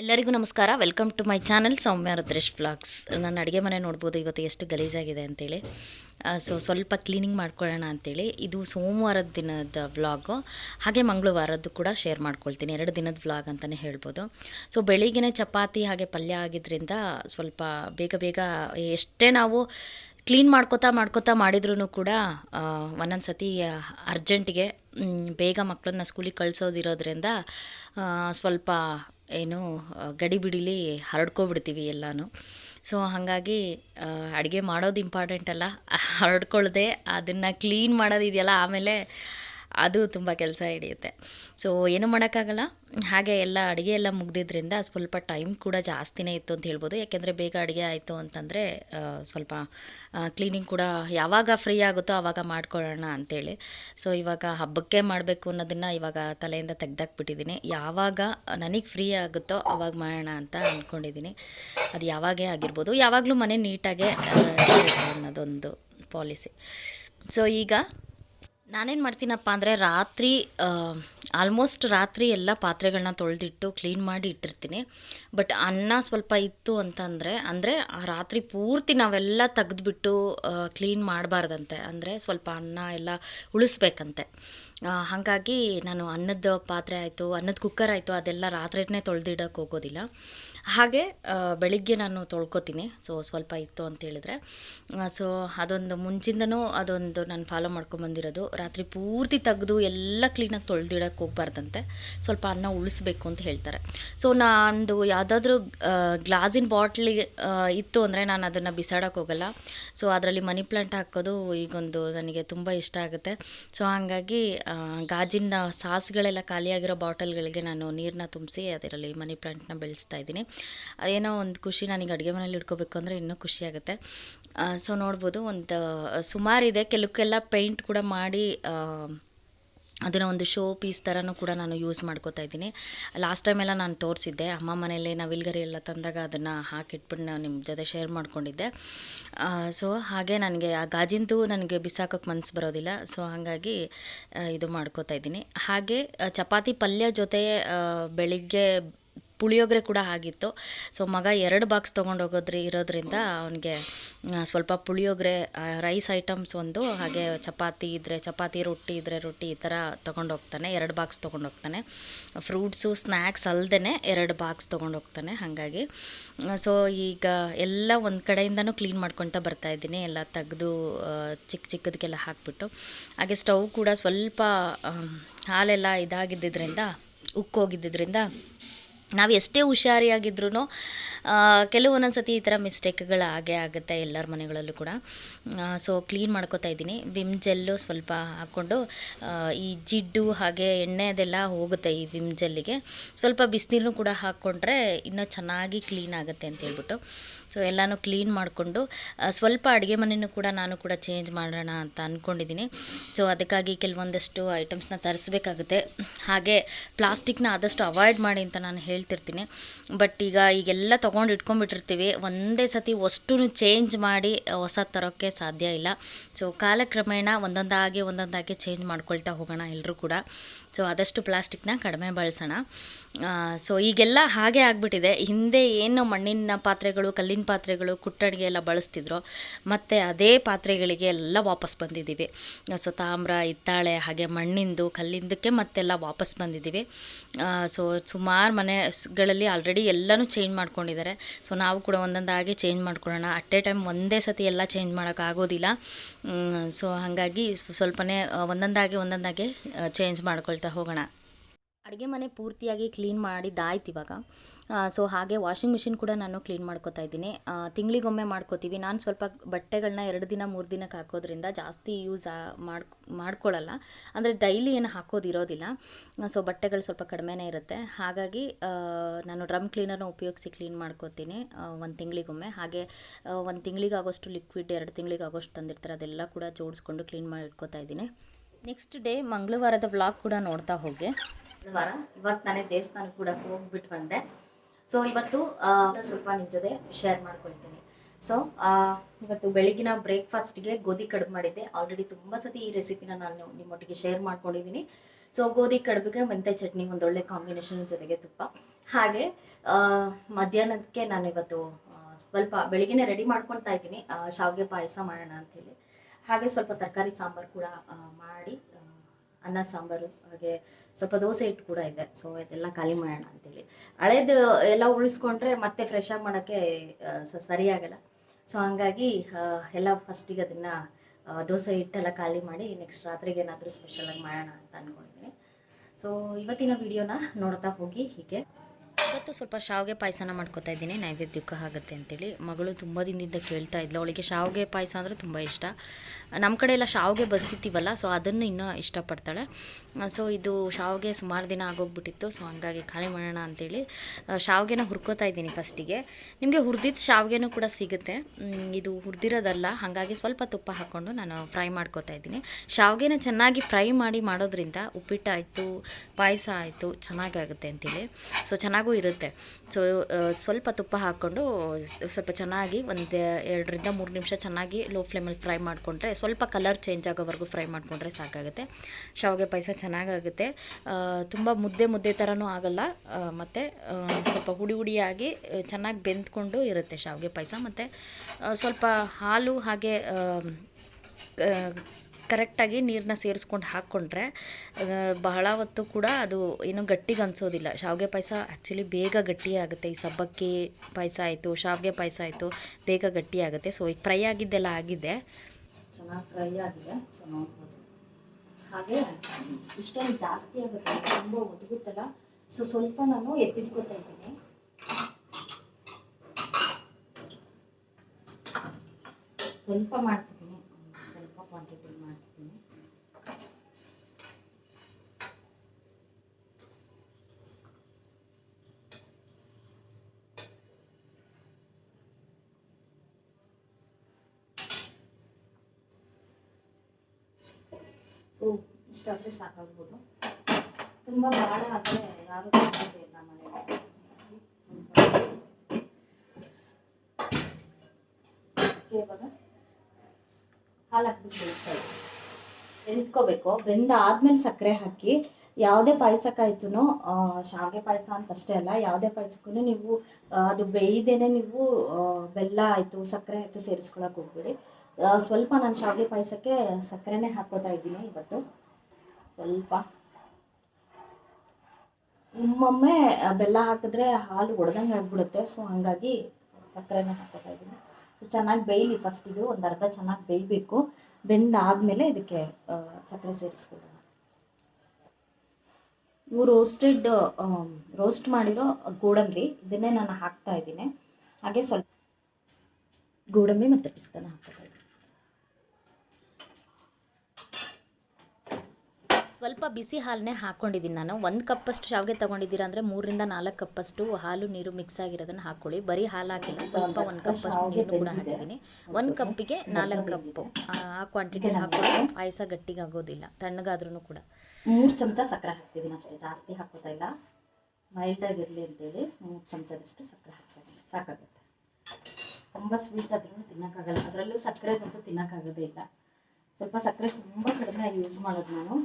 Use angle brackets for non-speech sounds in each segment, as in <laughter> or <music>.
ಎಲ್ಲರಿಗೂ ನಮಸ್ಕಾರ. Welcome to my channel Soumya Rudresh blogs ನಾನು ಅಡುಗೆ ಮನೆ ನೋಡ್ಬೋದು, ಇವತ್ತು ಎಷ್ಟು ಗಲೀಜಾಗಿದೆ ಅಂತೇಳಿ. ಸೊ ಸ್ವಲ್ಪ ಕ್ಲೀನಿಂಗ್ ಮಾಡ್ಕೊಳ್ಳೋಣ ಅಂತೇಳಿ. ಇದು ಸೋಮವಾರದ ದಿನದ ವ್ಲಾಗು ಹಾಗೆ ಮಂಗಳವಾರದ್ದು ಕೂಡ ಶೇರ್ ಮಾಡ್ಕೊಳ್ತೀನಿ. ಎರಡು ದಿನದ ವ್ಲಾಗ್ ಅಂತಲೇ ಹೇಳ್ಬೋದು. ಸೊ ಬೆಳಿಗ್ಗೆ ಚಪಾತಿ ಹಾಗೆ ಪಲ್ಯ ಆಗಿದ್ದರಿಂದ ಸ್ವಲ್ಪ ಬೇಗ ಬೇಗ ಎಷ್ಟೇ ನಾವು ಕ್ಲೀನ್ ಮಾಡ್ಕೋತಾ ಮಾಡ್ಕೋತಾ ಮಾಡಿದ್ರೂ ಕೂಡ ಒಂದೊಂದು ಸತಿ ಅರ್ಜೆಂಟಿಗೆ ಬೇಗ ಮಕ್ಕಳನ್ನ ಸ್ಕೂಲಿಗೆ ಕಳಿಸೋದಿರೋದ್ರಿಂದ ಸ್ವಲ್ಪ ಏನು ಗಡಿಬಿಡಿಲಿ ಹರಡ್ಕೊಬಿಡ್ತೀವಿ ಎಲ್ಲನೂ. ಸೊ ಹಾಗಾಗಿ ಅಡುಗೆ ಮಾಡೋದು ಇಂಪಾರ್ಟೆಂಟ್ ಅಲ್ಲ. ಹರಡ್ಕೊಳ್ದೆ, ಅದನ್ನು ಕ್ಲೀನ್ ಮಾಡೋದಿದೆಯಲ್ಲ ಆಮೇಲೆ ಅದು ತುಂಬ ಕೆಲಸ ಹಿಡಿಯುತ್ತೆ. ಸೊ ಏನು ಮಾಡೋಕ್ಕಾಗಲ್ಲ. ಹಾಗೆ ಎಲ್ಲ ಅಡುಗೆ ಎಲ್ಲ ಮುಗ್ದಿದ್ರಿಂದ ಸ್ವಲ್ಪ ಟೈಮ್ ಕೂಡ ಜಾಸ್ತಿನೇ ಇತ್ತು ಅಂತ ಹೇಳ್ಬೋದು. ಯಾಕೆಂದರೆ ಬೇಗ ಅಡುಗೆ ಆಯಿತು ಅಂತಂದರೆ ಸ್ವಲ್ಪ ಕ್ಲೀನಿಂಗ್ ಕೂಡ ಯಾವಾಗ ಫ್ರೀ ಆಗುತ್ತೋ ಆವಾಗ ಮಾಡ್ಕೊಳ್ಳೋಣ ಅಂಥೇಳಿ ಸೊ ಇವಾಗ ಹಬ್ಬಕ್ಕೆ ಮಾಡಬೇಕು ಅನ್ನೋದನ್ನು ಇವಾಗ ತಲೆಯಿಂದ ತೆಗ್ದಾಕ್ಬಿಟ್ಟಿದ್ದೀನಿ. ಯಾವಾಗ ನನಗೆ ಫ್ರೀ ಆಗುತ್ತೋ ಆವಾಗ ಮಾಡೋಣ ಅಂತ ಅಂದ್ಕೊಂಡಿದ್ದೀನಿ ಅದು ಯಾವಾಗೇ ಆಗಿರ್ಬೋದು. ಯಾವಾಗಲೂ ಮನೆ ನೀಟಾಗೆ ಅನ್ನೋದೊಂದು ಪಾಲಿಸಿ ಸೊ ಈಗ ನಾನೇನು ಮಾಡ್ತೀನಪ್ಪ ಅಂದರೆ ರಾತ್ರಿ ಆಲ್ಮೋಸ್ಟ್ ರಾತ್ರಿ ಎಲ್ಲ ಪಾತ್ರೆಗಳನ್ನ ತೊಳೆದಿಟ್ಟು ಕ್ಲೀನ್ ಮಾಡಿ ಇಟ್ಟಿರ್ತೀನಿ. ಬಟ್ ಅನ್ನ ಸ್ವಲ್ಪ ಇತ್ತು ಅಂತಂದರೆ, ಅಂದರೆ ರಾತ್ರಿ ಪೂರ್ತಿ ನಾವೆಲ್ಲ ತೆಗೆದುಬಿಟ್ಟು ಕ್ಲೀನ್ ಮಾಡಬಾರ್ದಂತೆ. ಅಂದರೆ ಸ್ವಲ್ಪ ಅನ್ನ ಎಲ್ಲ ಉಳಿಸ್ಬೇಕಂತೆ. ಹಾಗಾಗಿ ನಾನು ಅನ್ನದ ಪಾತ್ರೆ ಆಯಿತು, ಅನ್ನದ ಕುಕ್ಕರ್ ಆಯಿತು, ಅದೆಲ್ಲ ರಾತ್ರಿನೇ ತೊಳೆದಿಡಕ್ಕೆ ಹೋಗೋದಿಲ್ಲ. ಹಾಗೆ ಬೆಳಿಗ್ಗೆ ನಾನು ತೊಳ್ಕೊತೀನಿ. ಸೊ ಸ್ವಲ್ಪ ಇತ್ತು ಅಂತ ಹೇಳಿದ್ರೆ. ಸೊ ಅದೊಂದು ಮುಂಚಿಂದನೂ ಅದೊಂದು ನಾನು ಫಾಲೋ ಮಾಡ್ಕೊಂಬಂದಿರೋದು ರಾತ್ರಿ ಪೂರ್ತಿ ತೆಗೆದು ಎಲ್ಲ ಕ್ಲೀನಾಗಿ ತೊಳೆದಿಡಕ್ಕೆ ಹೋಗ್ಬಾರ್ದಂತೆ. ಸ್ವಲ್ಪ ಅನ್ನ ಉಳಿಸ್ಬೇಕು ಅಂತ ಹೇಳ್ತಾರೆ. ಸೊ ನಂದು ಯಾವುದಾದ್ರೂ ಗ್ಲಾಸಿನ ಬಾಟ್ಲಿ ಇತ್ತು ಅಂದರೆ ನಾನು ಅದನ್ನು ಬಿಸಾಡೋಕೆ ಹೋಗಲ್ಲ. ಸೊ ಅದರಲ್ಲಿ ಮನಿ ಪ್ಲಾಂಟ್ ಹಾಕೋದು ಈಗೊಂದು ನನಗೆ ತುಂಬ ಇಷ್ಟ ಆಗುತ್ತೆ. ಸೊ ಹಾಗಾಗಿ ಗಾಜಿನ ಸಾಸ್ಗಳೆಲ್ಲ ಖಾಲಿಯಾಗಿರೋ ಬಾಟಲ್ಗಳಿಗೆ ನಾನು ನೀರನ್ನ ತುಂಬಿಸಿ ಅದರಲ್ಲಿ ಮನಿ ಪ್ಲಾಂಟ್ನ ಬೆಳೆಸ್ತಾ ಇದ್ದೀನಿ. ಅದೇನೋ ಒಂದು ಖುಷಿ ನನಗೆ ಅಡುಗೆ ಮನೇಲಿ ಇಟ್ಕೋಬೇಕು ಅಂದರೆ ಇನ್ನೂ ಖುಷಿಯಾಗುತ್ತೆ ಸೊ ನೋಡ್ಬೋದು ಒಂದು ಸುಮಾರಿದೆ. ಕೆಲವಕ್ಕೆಲ್ಲ ಪೇಂಟ್ ಕೂಡ ಮಾಡಿ ಅದನ್ನು ಒಂದು ಶೋ ಪೀಸ್ ಥರನೂ ಕೂಡ ನಾನು ಯೂಸ್ ಮಾಡ್ಕೋತಾ ಇದ್ದೀನಿ. ಲಾಸ್ಟ್ ಟೈಮೆಲ್ಲ ನಾನು ತೋರಿಸಿದ್ದೆ. ಅಮ್ಮ ಮನೇಲಿ ನವಿಲ್ಗರಿ ಎಲ್ಲ ತಂದಾಗ ಅದನ್ನು ಹಾಕಿಟ್ಬಿಟ್ಟು ನಾನು ನಿಮ್ಮ ಜೊತೆ ಶೇರ್ ಮಾಡ್ಕೊಂಡಿದ್ದೆ. ಸೊ ಹಾಗೆ ನನಗೆ ಆ ಗಾಜಿಂದು ನನಗೆ ಬಿಸಾಕೋಕ್ಕೆ ಮನಸ್ಸು ಬರೋದಿಲ್ಲ. ಸೊ ಹಾಗಾಗಿ ಇದು ಮಾಡ್ಕೋತಾ ಇದ್ದೀನಿ. ಹಾಗೆ ಚಪಾತಿ ಪಲ್ಯ ಜೊತೆ ಬೆಳಿಗ್ಗೆ ಪುಳಿಯೋಗರೆ ಕೂಡ ಆಗಿತ್ತು. ಸೊ ಮಗ ಎರಡು ಬಾಕ್ಸ್ ತೊಗೊಂಡೋಗೋದ್ರಿ ಇರೋದ್ರಿಂದ ಅವನಿಗೆ ಸ್ವಲ್ಪ ಪುಳಿಯೋಗರೆ ರೈಸ್ ಐಟಮ್ಸ್ ಒಂದು, ಹಾಗೆ ಚಪಾತಿ ಇದ್ದರೆ ಚಪಾತಿ ರೊಟ್ಟಿ ಇದ್ದರೆ ರೊಟ್ಟಿ ಈ ಥರ ತೊಗೊಂಡೋಗ್ತಾನೆ ಎರಡು ಬಾಕ್ಸ್ ತೊಗೊಂಡೋಗ್ತಾನೆ ಫ್ರೂಟ್ಸು ಸ್ನ್ಯಾಕ್ಸ್ ಅಲ್ಲದೇ ಎರಡು ಬಾಕ್ಸ್ ತೊಗೊಂಡೋಗ್ತಾನೆ ಹಾಗಾಗಿ. ಸೊ ಈಗ ಎಲ್ಲ ಒಂದು ಕಡೆಯಿಂದನೂ ಕ್ಲೀನ್ ಮಾಡ್ಕೊತಾ ಬರ್ತಾ ಇದ್ದೀನಿ. ಎಲ್ಲ ತೆಗೆದು ಚಿಕ್ಕ ಚಿಕ್ಕದಕ್ಕೆಲ್ಲ ಹಾಕ್ಬಿಟ್ಟು. ಹಾಗೆ ಸ್ಟವ್ ಕೂಡ ಸ್ವಲ್ಪ ಹಾಲೆಲ್ಲ ಇದಾಗಿದ್ದರಿಂದ ಉಕ್ಕೋಗಿದ್ದರಿಂದ ನಾವು ಎಷ್ಟೇ ಹುಷಾರಿಯಾಗಿದ್ರೂ ಕೆಲವು ಒಂದೊಂದು ಈ ಥರ ಮಿಸ್ಟೇಕ್ಗಳು ಆಗೇ ಆಗುತ್ತೆ ಎಲ್ಲರ ಮನೆಗಳಲ್ಲೂ ಕೂಡ. ಸೊ ಕ್ಲೀನ್ ಮಾಡ್ಕೋತಾ ಇದ್ದೀನಿ. ವಿಮ್ ಜೆಲ್ಲು ಸ್ವಲ್ಪ ಹಾಕ್ಕೊಂಡು ಈ ಜಿಡ್ಡು ಹಾಗೆ ಎಣ್ಣೆ ಅದೆಲ್ಲ ಹೋಗುತ್ತೆ ಈ ವಿಮ್ ಜೆಲ್ಲಿಗೆ. ಸ್ವಲ್ಪ ಬಿಸಿನೀರನ್ನು ಕೂಡ ಹಾಕ್ಕೊಂಡ್ರೆ ಇನ್ನೂ ಚೆನ್ನಾಗಿ ಕ್ಲೀನ್ ಆಗುತ್ತೆ ಅಂತ ಹೇಳ್ಬಿಟ್ಟು. ಸೊ ಎಲ್ಲನೂ ಕ್ಲೀನ್ ಮಾಡಿಕೊಂಡು ಸ್ವಲ್ಪ ಅಡುಗೆ ಮನೆಯೂ ಕೂಡ ನಾನು ಕೂಡ ಚೇಂಜ್ ಮಾಡೋಣ ಅಂತ ಅಂದ್ಕೊಂಡಿದ್ದೀನಿ ಸೊ ಅದಕ್ಕಾಗಿ ಕೆಲವೊಂದಷ್ಟು ಐಟಮ್ಸ್ನ ತರಿಸ್ಬೇಕಾಗುತ್ತೆ. ಹಾಗೆ ಪ್ಲಾಸ್ಟಿಕ್ನ ಆದಷ್ಟು ಅವಾಯ್ಡ್ ಮಾಡಿ ಅಂತ ನಾನು ಹೇಳ್ತಿರ್ತೀನಿ. ಬಟ್ ಈಗ ಈಗೆಲ್ಲ ತೊಗೊಂಡು ಇಟ್ಕೊಂಡ್ಬಿಟ್ಟಿರ್ತೀವಿ. ಒಂದೇ ಸತಿ ಅಷ್ಟು ಚೇಂಜ್ ಮಾಡಿ ಹೊಸ ತರೋಕ್ಕೆ ಸಾಧ್ಯ ಇಲ್ಲ. ಸೊ ಕಾಲಕ್ರಮೇಣ ಒಂದೊಂದಾಗಿ ಒಂದೊಂದಾಗಿ ಚೇಂಜ್ ಮಾಡ್ಕೊಳ್ತಾ ಹೋಗೋಣ ಎಲ್ಲರೂ ಕೂಡ. ಸೊ ಆದಷ್ಟು ಪ್ಲಾಸ್ಟಿಕ್ನ ಕಡಿಮೆ ಬಳಸೋಣ. ಸೊ ಈಗೆಲ್ಲ ಹಾಗೆ ಆಗಿಬಿಟ್ಟಿದೆ. ಹಿಂದೆ ಏನು ಮಣ್ಣಿನ ಪಾತ್ರೆಗಳು, ಕಲ್ಲಿನ ಪಾತ್ರೆಗಳು, ಕುಟ್ಟಣಿಗೆ ಎಲ್ಲ ಬಳಸ್ತಿದ್ರು, ಮತ್ತು ಅದೇ ಪಾತ್ರೆಗಳಿಗೆ ಎಲ್ಲ ವಾಪಸ್ ಬಂದಿದ್ದೀವಿ. ಸೊ ತಾಮ್ರ, ಹಿತ್ತಾಳೆ, ಹಾಗೆ ಮಣ್ಣಿಂದು, ಕಲ್ಲಿಂದಕ್ಕೆ ಮತ್ತೆಲ್ಲ ವಾಪಸ್ ಬಂದಿದ್ದೀವಿ. ಸೊ ಸುಮಾರು ಮನೆಗಳಲ್ಲಿ ಆಲ್ರೆಡಿ ಎಲ್ಲನೂ ಚೇಂಜ್ ಮಾಡ್ಕೊಂಡಿದ್ದಾರೆ ಸೊ ನಾವು ಕೂಡ ಒಂದೊಂದಾಗಿ ಚೇಂಜ್ ಮಾಡ್ಕೊಳ್ಳೋಣ. ಅಟ್ ಎ ಟೈಮ್ ಒಂದೇ ಸತಿ ಎಲ್ಲ ಚೇಂಜ್ ಮಾಡೋಕ್ಕಾಗೋದಿಲ್ಲ ಸೊ ಹಾಗಾಗಿ ಸ್ವಲ್ಪನೇ, ಒಂದೊಂದಾಗಿ ಒಂದೊಂದಾಗಿ ಚೇಂಜ್ ಮಾಡ್ಕೊಳ್ತಾ ಹೋಗೋಣ. ಅಡುಗೆ ಮನೆ ಪೂರ್ತಿಯಾಗಿ ಕ್ಲೀನ್ ಮಾಡಿದ್ದಾಯ್ತು ಇವಾಗ. ಸೊ ಹಾಗೆ ವಾಷಿಂಗ್ ಮಿಷಿನ್ ಕೂಡ ನಾನು ಕ್ಲೀನ್ ಮಾಡ್ಕೋತಾ ಇದ್ದೀನಿ. ತಿಂಗಳಿಗೊಮ್ಮೆ ಮಾಡ್ಕೋತೀವಿ. ನಾನು ಸ್ವಲ್ಪ ಬಟ್ಟೆಗಳನ್ನ ಎರಡು ದಿನ, ಮೂರು ದಿನಕ್ಕೆ ಹಾಕೋದ್ರಿಂದ ಜಾಸ್ತಿ ಯೂಸ್ ಮಾಡ್ ಮಾಡ್ಕೊಳ್ಳಲ್ಲ ಅಂದರೆ ಡೈಲಿ ಏನು ಹಾಕೋದಿರೋದಿಲ್ಲ ಸೊ ಬಟ್ಟೆಗಳು ಸ್ವಲ್ಪ ಕಡಿಮೆನೇ ಇರುತ್ತೆ. ಹಾಗಾಗಿ ನಾನು ಡ್ರಮ್ ಕ್ಲೀನರ್ನ ಉಪಯೋಗಿಸಿ ಕ್ಲೀನ್ ಮಾಡ್ಕೋತೀನಿ ಒಂದು ತಿಂಗಳಿಗೊಮ್ಮೆ. ಹಾಗೆ ಒಂದು ತಿಂಗಳಿಗಾಗೋಷ್ಟು ಲಿಕ್ವಿಡ್ ಎರಡು ತಿಂಗಳಿಗಾಗೋಷ್ಟು ತಂದಿರ್ತಾರೆ. ಅದೆಲ್ಲ ಕೂಡ ಜೋಡಿಸ್ಕೊಂಡು ಕ್ಲೀನ್ ಮಾಡಿ ಇಟ್ಕೋತಾ ಇದ್ದೀನಿ. ನೆಕ್ಸ್ಟ್ ಡೇ ಮಂಗಳವಾರದ ವ್ಲಾಗ್ ಕೂಡ ನೋಡ್ತಾ ಹೋಗಿ. ವಾರ ಇವತ್ತು ನಾನೇ ದೇವಸ್ಥಾನಕ್ಕೆ ಕೂಡ ಹೋಗ್ಬಿಟ್ಟು ಬಂದೆ. ಸೊ ಇವತ್ತು ಸ್ವಲ್ಪ ನಿಮ್ಮ ಜೊತೆ ಶೇರ್ ಮಾಡ್ಕೊಳ್ತೀನಿ. ಸೊ ಇವತ್ತು ಬೆಳಗಿನ ಬ್ರೇಕ್ಫಾಸ್ಟ್ಗೆ ಗೋಧಿ ಕಡುಬು ಮಾಡಿದ್ದೆ. ಆಲ್ರೆಡಿ ತುಂಬ ಸತಿ ಈ ರೆಸಿಪಿನ ನಾನು ನಿಮ್ಮೊಟ್ಟಿಗೆ ಶೇರ್ ಮಾಡ್ಕೊಂಡಿದ್ದೀನಿ ಸೊ ಗೋಧಿ ಕಡುಬಿಗೆ ಮೆಂತೆ ಚಟ್ನಿ ಒಂದೊಳ್ಳೆ ಕಾಂಬಿನೇಷನ್ ಜೊತೆಗೆ ತುಪ್ಪ. ಹಾಗೆ ಮಧ್ಯಾಹ್ನಕ್ಕೆ ನಾನು ಇವತ್ತು ಸ್ವಲ್ಪ ಬೆಳಿಗ್ಗೆನೆ ರೆಡಿ ಮಾಡ್ಕೊತಾ ಇದ್ದೀನಿ. ಶಾವಿಗೆ ಪಾಯಸ ಮಾಡೋಣ ಹೇಳಿ. ಹಾಗೆ ಸ್ವಲ್ಪ ತರಕಾರಿ ಸಾಂಬಾರು ಕೂಡ ಮಾಡಿ ಅನ್ನ, ಸಾಂಬಾರು, ಹಾಗೆ ಸ್ವಲ್ಪ ದೋಸೆ ಹಿಟ್ಟು ಕೂಡ ಇದೆ. ಸೊ ಇದೆಲ್ಲ ಖಾಲಿ ಮಾಡೋಣ ಅಂತೇಳಿ. ಹಳೇದು ಎಲ್ಲ ಉಳಿಸ್ಕೊಂಡ್ರೆ ಮತ್ತೆ ಫ್ರೆಶ್ ಆಗಿ ಮಾಡೋಕ್ಕೆ ಸರಿಯಾಗಲ್ಲ. ಸೊ ಹಂಗಾಗಿ ಎಲ್ಲ ಫಸ್ಟಿಗೆ ಅದನ್ನು ದೋಸೆ ಹಿಟ್ಟೆಲ್ಲ ಖಾಲಿ ಮಾಡಿ ನೆಕ್ಸ್ಟ್ ರಾತ್ರಿಗೆ ಏನಾದರೂ ಸ್ಪೆಷಲಾಗಿ ಮಾಡೋಣ ಅಂತ ಅಂದ್ಕೊಂಡಿದ್ದೀನಿ ಸೊ ಇವತ್ತಿನ ವಿಡಿಯೋನ ನೋಡ್ತಾ ಹೋಗಿ ಹೀಗೆ. ಇವತ್ತು ಸ್ವಲ್ಪ ಶಾವಿಗೆ ಪಾಯಸನ ಮಾಡ್ಕೊತಾ ಇದ್ದೀನಿ. ನೈವೇದ್ಯಕ್ಕೆ ಆಗುತ್ತೆ ಅಂತೇಳಿ. ಮಗಳು ತುಂಬ ದಿನದಿಂದ ಕೇಳ್ತಾ ಇದ್ಲು. ಅವಳಿಗೆ ಶಾವಿಗೆ ಪಾಯಸ ಅಂದರೆ ತುಂಬ ಇಷ್ಟ. ನಮ್ಮ ಕಡೆ ಎಲ್ಲ ಶಾವಿಗೆ ಬಸ್ಸಿತ್ತೀವಲ್ಲ ಸೊ ಅದನ್ನು ಇನ್ನೂ ಇಷ್ಟಪಡ್ತಾಳೆ. ಸೊ ಇದು ಶಾವಿಗೆ ಸುಮಾರು ದಿನ ಆಗೋಗ್ಬಿಟ್ಟಿತ್ತು ಸೊ ಹಂಗಾಗಿ ಖಾಲಿ ಮಾಡೋಣ ಅಂತೇಳಿ ಶಾವಿಗೆನ ಹುರ್ಕೋತಾ ಇದ್ದೀನಿ ಫಸ್ಟಿಗೆ ನಿಮಗೆ ಹುರಿದಿದ್ದ ಶಾವಿಗೆನೂ ಕೂಡ ಸಿಗುತ್ತೆ. ಇದು ಹುರಿದಿರೋದಲ್ಲ, ಹಾಗಾಗಿ ಸ್ವಲ್ಪ ತುಪ್ಪ ಹಾಕ್ಕೊಂಡು ನಾನು ಫ್ರೈ ಮಾಡ್ಕೋತಾ ಇದ್ದೀನಿ. ಶಾವಿಗೆನ ಚೆನ್ನಾಗಿ ಫ್ರೈ ಮಾಡಿ ಮಾಡೋದ್ರಿಂದ ಉಪ್ಪಿಟ್ಟಾಯಿತು, ಪಾಯಸ ಆಯಿತು ಚೆನ್ನಾಗಾಗುತ್ತೆ ಅಂತೇಳಿ. ಸೊ ಚೆನ್ನಾಗೂ ಇರುತ್ತೆ. ಸೊ ಸ್ವಲ್ಪ ತುಪ್ಪ ಹಾಕ್ಕೊಂಡು ಸ್ವಲ್ಪ ಚೆನ್ನಾಗಿ ಒಂದು, ಎರಡರಿಂದ ಮೂರು ನಿಮಿಷ ಚೆನ್ನಾಗಿ ಲೋ ಫ್ಲೇಮಲ್ಲಿ ಫ್ರೈ ಮಾಡಿಕೊಂಡ್ರೆ ಸ್ವಲ್ಪ ಕಲರ್ ಚೇಂಜ್ ಆಗೋವರೆಗೂ ಫ್ರೈ ಮಾಡಿಕೊಂಡ್ರೆ ಸಾಕಾಗುತ್ತೆ. ಶಾವಿಗೆ ಪಾಯಸ ಚೆನ್ನಾಗಾಗುತ್ತೆ. ತುಂಬ ಮುದ್ದೆ ಮುದ್ದೆ ಥರನೂ ಆಗಲ್ಲ. ಮತ್ತು ಸ್ವಲ್ಪ ಹುಡಿ ಹುಡಿಯಾಗಿ ಚೆನ್ನಾಗಿ ಬೆಂದ್ಕೊಂಡು ಇರುತ್ತೆ ಶಾವಿಗೆ ಪಾಯಸ. ಮತ್ತು ಸ್ವಲ್ಪ ಹಾಲು ಹಾಗೆ ಕರೆಕ್ಟಾಗಿ ನೀರನ್ನ ಸೇರಿಸ್ಕೊಂಡು ಹಾಕ್ಕೊಂಡ್ರೆ ಬಹಳ ಹೊತ್ತು ಕೂಡ ಅದು ಏನು ಗಟ್ಟಿಗೆ ಅನಿಸೋದಿಲ್ಲ. ಶಾವಿಗೆ ಪಾಯಸ ಆ್ಯಕ್ಚುಲಿ ಬೇಗ ಗಟ್ಟಿಯಾಗುತ್ತೆ ಈ ಸಬ್ಬಕ್ಕಿ ಪಾಯಸ ಆಯಿತು, ಶಾವಿಗೆ ಪಾಯಸ ಆಯಿತು, ಬೇಗ ಗಟ್ಟಿಯಾಗುತ್ತೆ ಸೊ ಈಗ ಫ್ರೈ ಆಗಿದ್ದೆಲ್ಲ ಆಗಿದೆ. ಚೆನ್ನಾಗಿ ಫ್ರೈ ಆಗಿದೆ ಸೊ ನೋಡ್ಬೋದು. ಹಾಗೆ ಇಷ್ಟೊಂದು ಜಾಸ್ತಿ ಆಗುತ್ತೆ, ತುಂಬ ಒದಗುತ್ತಲ್ಲ ಸೊ ಸ್ವಲ್ಪ ನಾನು ಎತ್ತಿಟ್ಕೊತಾ ಇದ್ದೀನಿ. ಸ್ವಲ್ಪ ಮಾಡ್ತಿದ್ದೀನಿ, ಸ್ವಲ್ಪ ಕ್ವಾಂಟಿಟಿ ಮಾಡ್ತಿದ್ದೀನಿ ಸೊ ಇಷ್ಟಾದರೆ ಸಾಕಾಗ್ಬೋದು. ತುಂಬ ಭಾಳ ಆದರೆ ಯಾರು ತಿನ್ನೋದೇ ಮನೆಯಲ್ಲಿ ಸ್ವಲ್ಪ ಇವಾಗ ಹಾಲು ಸಕ್ಕರೆ ಹಾಕಿ, ಯಾವುದೇ ಪಾಯಸಕ್ಕಾಯ್ತು ಶಾವಿಗೆ ಪಾಯಸ ಅಂತ ಅಷ್ಟೇ ಅಲ್ಲ, ಯಾವುದೇ ಪಾಯಸಕ್ಕೂ ನೀವು ಅದು ಬೇಯ್ದೇನೆ ನೀವು ಬೆಲ್ಲ ಆಯಿತು, ಸಕ್ಕರೆ ಆಯಿತು ಸೇರಿಸ್ಕೊಳಕ್ಕೆ ಹೋಗ್ಬೇಡಿ. ಸ್ವಲ್ಪ ನಾನು ಶಾವಿಗೆ ಪಾಯಸಕ್ಕೆ ಸಕ್ಕರೆನೇ ಹಾಕೋತಾ ಇದ್ದೀನಿ ಇವತ್ತು. ಸ್ವಲ್ಪ. ಒಮ್ಮೊಮ್ಮೆ ಬೆಲ್ಲ ಹಾಕಿದ್ರೆ ಹಾಲು ಒಡೆದಂಗೆ ಆಗ್ಬಿಡುತ್ತೆ ಸೊ ಹಾಗಾಗಿ ಸಕ್ಕರೆನ ಹಾಕೋತಾ ಇದ್ದೀನಿ. ಸೊ ಚೆನ್ನಾಗಿ ಬೇಯಲಿ ಫಸ್ಟ್ ಇದು, ಒಂದು ಅರ್ಧ ಚೆನ್ನಾಗಿ ಬೇಯಬೇಕು. ಬೆಂದಾದ್ಮೇಲೆ ಇದಕ್ಕೆ ಸಕ್ಕರೆ ಸೇರಿಸ್ಕೊಳ್ಳೋಣ. ಇವು ರೋಸ್ಟೆಡ್ ರೋಸ್ಟ್ ಮಾಡಿರೋ ಗೋಡಂಬಿ, ಇದನ್ನೇ ನಾನು ಹಾಕ್ತಾ ಇದ್ದೀನಿ. ಹಾಗೆ ಸ್ವಲ್ಪ ಗೋಡಂಬಿ ಮತ್ತು ಪಿಸ್ತಾನ ಹಾಕ್ತಾ ಇದ್ದೀನಿ ಸ್ವಲ್ಪ ಬಿಸಿ ಹಾಲನ್ನೇ ಹಾಕ್ಕೊಂಡಿದ್ದೀನಿ ನಾನು. ಒಂದು ಕಪ್ಪಷ್ಟು ಶಾವಿಗೆ ತೊಗೊಂಡಿದ್ದೀರಾ ಅಂದರೆ ಮೂರರಿಂದ ನಾಲ್ಕು ಕಪ್ಪಷ್ಟು ಹಾಲು ನೀರು ಮಿಕ್ಸ್ ಆಗಿರೋದನ್ನು ಹಾಕ್ಕೊಳ್ಳಿ ಬರೀ ಹಾಲು ಹಾಕಿಲ್ಲ ಸ್ವಲ್ಪ ಒಂದು ಕಪ್ಪಷ್ಟು ನೀರು ಕೂಡ ಹಾಕಿದ್ದೀನಿ. ಒಂದು ಕಪ್ಪಿಗೆ ನಾಲ್ಕು ಕಪ್ಪು ಆ ಕ್ವಾಂಟಿಟಿ ಹಾಕ್ಕೊಂಡು ಪಾಯಸ ಗಟ್ಟಿಗೆ ಆಗೋದಿಲ್ಲ ತಣ್ಣಗಾದ್ರೂ ಕೂಡ. ಮೂರು ಚಮಚ ಸಕ್ಕರೆ ಹಾಕ್ತಿದ್ದೀನಿ ಅಷ್ಟೇ ಜಾಸ್ತಿ ಹಾಕೋತಾ ಇಲ್ಲ. ಮೈಲ್ಡಾಗಿರಲಿ ಅಂತೇಳಿ ಮೂರು ಚಮಚದಷ್ಟು ಸಕ್ಕರೆ ಹಾಕ್ತಾಯಿದ್ದೀನಿ ಸಾಕಾಗುತ್ತೆ. ತುಂಬ ಸ್ವೀಟ್ ಆದ್ರೂ ತಿನ್ನೋಕ್ಕಾಗಲ್ಲ. ಅದರಲ್ಲೂ ಸಕ್ಕರೆಗಂತೂ ತಿನ್ನೋಕ್ಕಾಗೋದೇ ಇಲ್ಲ. ಸ್ವಲ್ಪ ಸಕ್ಕರೆ ತುಂಬ ಕಡಿಮೆ ಯೂಸ್ ಮಾಡೋದು ನಾನು.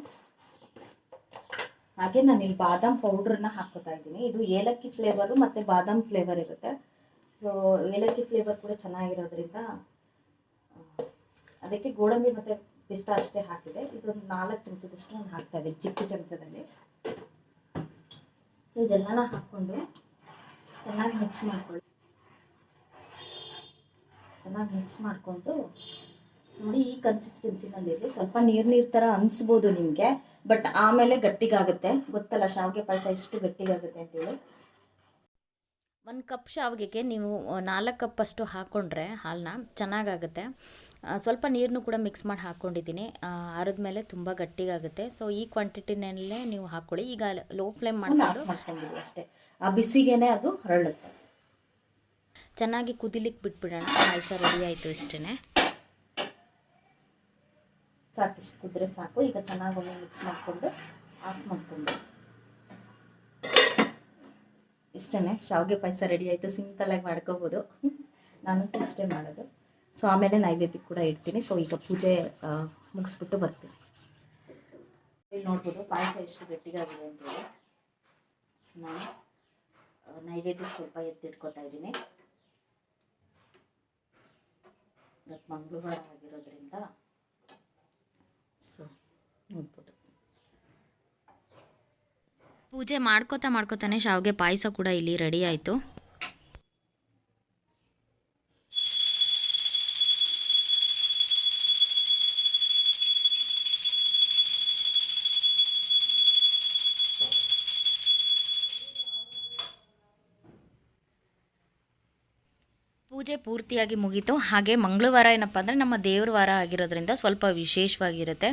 ಹಾಗೆ ನಾನು ಇಲ್ಲಿ ಬಾದಾಮ್ ಪೌಡ್ರನ್ನ ಹಾಕೋತಾ ಇದ್ದೀನಿ. ಇದು ಏಲಕ್ಕಿ ಫ್ಲೇವರು ಮತ್ತು ಬಾದಾಮ್ ಫ್ಲೇವರ್ ಇರುತ್ತೆ. ಸೊ ಏಲಕ್ಕಿ ಫ್ಲೇವರ್ ಕೂಡ ಚೆನ್ನಾಗಿರೋದ್ರಿಂದ ಅದಕ್ಕೆ ಗೋಡಂಬಿ ಮತ್ತು ಪಿಸ್ತಾ ಅಷ್ಟೇ ಹಾಕಿದೆ. ಇದೊಂದು ನಾಲ್ಕು ಚಮಚದಷ್ಟು ನಾನು ಹಾಕ್ತಾ ಇದ್ದೀನಿ, ಚಿಕ್ಕ ಚಮಚದಲ್ಲಿ. ಸೊ ಇದೆಲ್ಲನ ಹಾಕ್ಕೊಂಡು ಚೆನ್ನಾಗಿ ಮಿಕ್ಸ್ ಮಾಡ್ಕೊಳ್ಳಿ. ಚೆನ್ನಾಗಿ ಮಿಕ್ಸ್ ಮಾಡಿಕೊಂಡು ನೋಡಿ ಈ ಕನ್ಸಿಸ್ಟೆನ್ಸಿನಲ್ಲಿರಲಿ ಸ್ವಲ್ಪ ನೀರು ನೀರು ಥರ ಅನಿಸ್ಬೋದು ನಿಮಗೆ ಬಟ್ ಆಮೇಲೆ ಗಟ್ಟಿಗಾಗುತ್ತೆ. ಗೊತ್ತಲ್ಲ ಶಾವಿಗೆ ಪಾಯಸ ಎಷ್ಟು ಗಟ್ಟಿಗಾಗುತ್ತೆ ಅಂತೇಳಿ ಒಂದು ಕಪ್ ಶಾವಿಗೆಗೆ ನೀವು ನಾಲ್ಕು ಕಪ್ಪಷ್ಟು ಹಾಕ್ಕೊಂಡ್ರೆ ಹಾಲನ್ನ ಚೆನ್ನಾಗಾಗುತ್ತೆ. ಸ್ವಲ್ಪ ನೀರನ್ನು ಕೂಡ ಮಿಕ್ಸ್ ಮಾಡಿ ಹಾಕ್ಕೊಂಡಿದ್ದೀನಿ ಆರಿದ್ಮೇಲೆ ತುಂಬ ಗಟ್ಟಿಗಾಗುತ್ತೆ. ಸೊ ಈ ಕ್ವಾಂಟಿಟಿನಲ್ಲೇ ನೀವು ಹಾಕ್ಕೊಳ್ಳಿ ಈಗ ಲೋ ಫ್ಲೇಮ್ ಮಾಡಿಕೊಂಡು ಅಷ್ಟೇ. ಆ ಬಿಸಿಗೆನೆ ಅದು ಹರಳುತ್ತೆ. ಚೆನ್ನಾಗಿ ಕುದಿಲಿಕ್ಕೆ ಬಿಟ್ಬಿಡೋಣ. ಪಾಯಸ ರೆಡಿ ಆಯಿತು ಇಷ್ಟೇ ಸಾಕಿಷ್ಟು ಕುದ್ರೆ ಸಾಕು. ಈಗ ಚೆನ್ನಾಗಿ ಒಮ್ಮೆ ಮಿಕ್ಸ್ ಮಾಡಿಕೊಂಡು ಆಫ್ ಮಾಡಿಕೊಂಡು. ಇಷ್ಟೇ ಶಾವಿಗೆ ಪಾಯಸ ರೆಡಿ ಆಯಿತು. ಸಿಂಪಲ್ಲಾಗಿ ಮಾಡ್ಕೋಬೋದು. <laughs> ನಾನಂತೂ ಇಷ್ಟೇ ಮಾಡೋದು. ಸೊ ಆಮೇಲೆ ನೈವೇದ್ಯಕ್ಕೆ ಕೂಡ ಇಡ್ತೀನಿ. ಸೊ ಈಗ ಪೂಜೆ ಮುಗಿಸ್ಬಿಟ್ಟು ಬರ್ತೀನಿ. ಇಲ್ಲಿ ನೋಡ್ಬೋದು ಪಾಯಸ ಎಷ್ಟು ಗಟ್ಟಿಗಾಗಿದೆ ಅಂತೇಳಿ ಸೊ ನಾನು ನೈವೇದ್ಯಕ್ಕೆ ಸ್ವಲ್ಪ ಎತ್ತಿಟ್ಕೊತಾ ಇದ್ದೀನಿ. ಇವತ್ತು ಮಂಗಳವಾರ ಆಗಿರೋದ್ರಿಂದ ಪೂಜೆ ಮಾಡ್ಕೋತಾ ಮಾಡ್ಕೋತಾನೆ ಶಾವಿಗೆ ಪಾಯಸ ಕೂಡ ಇಲ್ಲಿ ರೆಡಿ ಆಯಿತು ಪೂಜೆ ಪೂರ್ತಿಯಾಗಿ ಮುಗೀತು. ಹಾಗೆ ಮಂಗಳವಾರ ಏನಪ್ಪ ಅಂದರೆ ನಮ್ಮ ದೇವ್ರ ವಾರ ಆಗಿರೋದ್ರಿಂದ ಸ್ವಲ್ಪ ವಿಶೇಷವಾಗಿರುತ್ತೆ.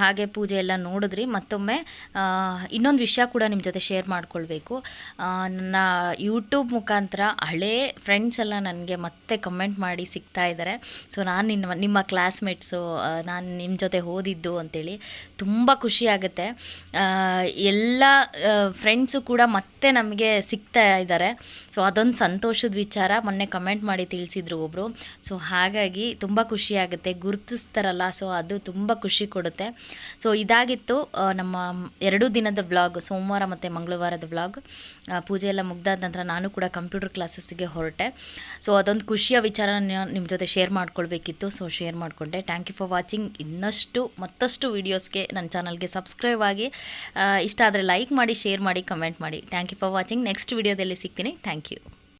ಹಾಗೆ ಪೂಜೆ ಎಲ್ಲ ನೋಡಿದ್ರಿ. ಮತ್ತೊಮ್ಮೆ ಇನ್ನೊಂದು ವಿಷಯ ಕೂಡ ನಿಮ್ಮ ಜೊತೆ ಶೇರ್ ಮಾಡ್ಕೊಳ್ಬೇಕು. ನನ್ನ ಯೂಟ್ಯೂಬ್ ಮುಖಾಂತರ ಹಳೇ ಫ್ರೆಂಡ್ಸ್ ಎಲ್ಲ ನನಗೆ ಮತ್ತೆ ಕಮೆಂಟ್ ಮಾಡಿ ಸಿಗ್ತಾ ಇದ್ದಾರೆ ಸೊ ನಾನು ನಿಮ್ಮ ನಿಮ್ಮ ಕ್ಲಾಸ್ಮೇಟ್ಸು ನಾನು ನಿಮ್ಮ ಜೊತೆ ಓದಿದ್ದು ಅಂತೇಳಿ ತುಂಬ ಖುಷಿ ಆಗುತ್ತೆ. ಎಲ್ಲ ಫ್ರೆಂಡ್ಸು ಕೂಡ ಮತ್ತೆ ನಮಗೆ ಸಿಗ್ತಾ ಇದ್ದಾರೆ ಸೊ ಅದೊಂದು ಸಂತೋಷದ ವಿಚಾರ. ಮೊನ್ನೆ ಕಮೆಂಟ್ ಮಾಡಿ ತಿಳಿಸಿದ್ರು ಒಬ್ಬರು ಸೊ ಹಾಗಾಗಿ ತುಂಬ ಖುಷಿಯಾಗುತ್ತೆ ಗುರುತಿಸ್ತಾರಲ್ಲ ಸೊ ಅದು ತುಂಬ ಖುಷಿ ಕೊಡುತ್ತೆ. ಸೊ ಇದಾಗಿತ್ತು ನಮ್ಮ ಎರಡು ದಿನದ ಬ್ಲಾಗ್ ಸೋಮವಾರ ಮತ್ತು ಮಂಗಳವಾರದ ಬ್ಲಾಗ್ ಪೂಜೆ ಎಲ್ಲ ಮುಗ್ದಾದ ನಂತರ ನಾನು ಕೂಡ ಕಂಪ್ಯೂಟರ್ ಕ್ಲಾಸಸ್ಸಿಗೆ ಹೊರಟೆ. ಸೊ ಅದೊಂದು ಖುಷಿಯ ವಿಚಾರ ನಿಮ್ಮ ಜೊತೆ ಶೇರ್ ಮಾಡ್ಕೊಳ್ಬೇಕಿತ್ತು. ಸೊ ಶೇರ್ ಮಾಡಿಕೊಂಡೆ. ಥ್ಯಾಂಕ್ ಯು ಫಾರ್ ವಾಚಿಂಗ್ ಇನ್ನಷ್ಟು, ಮತ್ತಷ್ಟು ವೀಡಿಯೋಸ್ಗೆ ನನ್ನ ಚಾನಲ್ಗೆ ಸಬ್ಸ್ಕ್ರೈಬ್ ಆಗಿ ಇಷ್ಟ ಆದರೆ ಲೈಕ್ ಮಾಡಿ ಶೇರ್ ಮಾಡಿ ಕಮೆಂಟ್ ಮಾಡಿ. Thank you for watching next ವೀಡಿಯೋದಲ್ಲಿ ಸಿಗ್ತೀನಿ. Thank you